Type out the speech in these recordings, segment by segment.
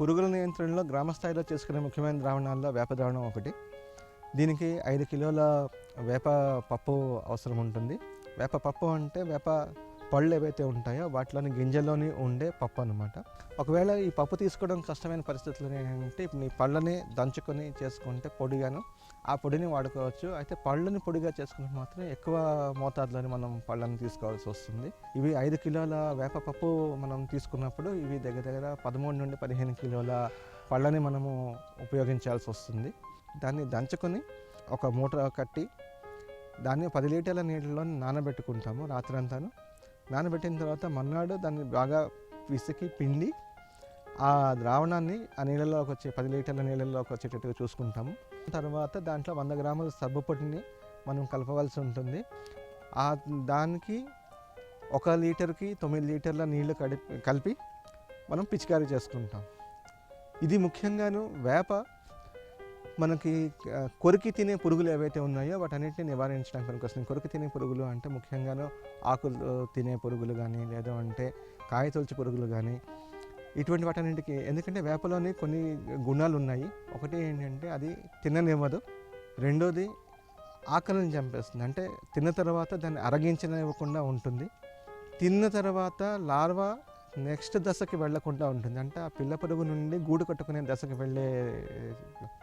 పురుగుల నియంత్రణలో గ్రామ స్థాయిలో చేసుకునే ముఖ్యమైన ద్రావణాల్లో వేప ద్రావణం ఒకటి. దీనికి ఐదు కిలోల వేప పప్పు అవసరం ఉంటుంది. వేప పప్పు అంటే వేప పళ్ళు ఏవైతే ఉంటాయో వాటిలోని గింజల్లోని ఉండే పప్పు అనమాట ఒకవేళ ఈ పప్పు తీసుకోవడం కష్టమైన పరిస్థితులు ఏంటంటే ఇప్పుడు పళ్ళని దంచుకొని చేసుకుంటే పొడిగాను. ఆ పొడిని వాడుకోవచ్చు. అయితే పళ్ళని పొడిగా చేసుకుంటే మాత్రం ఎక్కువ మోతాదులోని మనం పళ్ళని తీసుకోవాల్సి వస్తుంది. ఇవి ఐదు కిలోల వేప పప్పు మనం తీసుకున్నప్పుడు ఇవి దగ్గర దగ్గర పదమూడు నుండి పదిహేను కిలోల పళ్ళని మనము ఉపయోగించాల్సి వస్తుంది. దాన్ని దంచుకొని ఒక మూట కట్టి దాన్ని పది లీటర్ల నీళ్ళలో నానబెట్టుకుంటాము రాత్రంతాను. నానబెట్టిన తర్వాత మర్నాడు దాన్ని బాగా విసికి పిండి ఆ ద్రావణాన్ని ఆ నీళ్ళలోకి వచ్చే పది లీటర్ల నీళ్ళలోకి వచ్చేటట్టుగా చూసుకుంటాము. తర్వాత దాంట్లో వంద గ్రాముల సబ్బు పొడిని మనం కలపవలసి ఉంటుంది. ఆ దానికి ఒక లీటర్కి తొమ్మిది లీటర్ల నీళ్ళు కడిపి కలిపి మనం పిచికారీ చేసుకుంటాం. ఇది ముఖ్యంగాను వేప మనకి కొరికి తినే పురుగులు ఏవైతే ఉన్నాయో వాటన్నిటిని నివారించడానికి పనికొస్తుంది కొరికి తినే పురుగులు అంటే ముఖ్యంగాను ఆకులు తినే పురుగులు కానీ లేదా అంటే కాయ పురుగులు కానీ ఇటువంటి వాటన్నింటికి. ఎందుకంటే వేపలోని కొన్ని గుణాలు ఉన్నాయి. ఒకటి ఏంటంటే అది తిననివ్వదు. రెండోది ఆకలిని చంపేస్తుంది. అంటే తిన్న తర్వాత దాన్ని అరగించనివ్వకుండా ఉంటుంది. తిన్న తర్వాత లార్వా నెక్స్ట్ దశకి వెళ్ళకుండా ఉంటుంది. అంటే ఆ పిల్ల పురుగు నుండి గూడు కట్టుకునే దశకి వెళ్ళే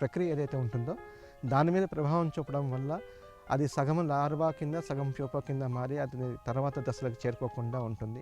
ప్రక్రియ ఏదైతే ఉంటుందో దాని మీద ప్రభావం చూపడం వల్ల అది సగం లార్వా కింద సగం ప్యూప కింద మారి అది తర్వాత దశలకు చేరుకోకుండా ఉంటుంది.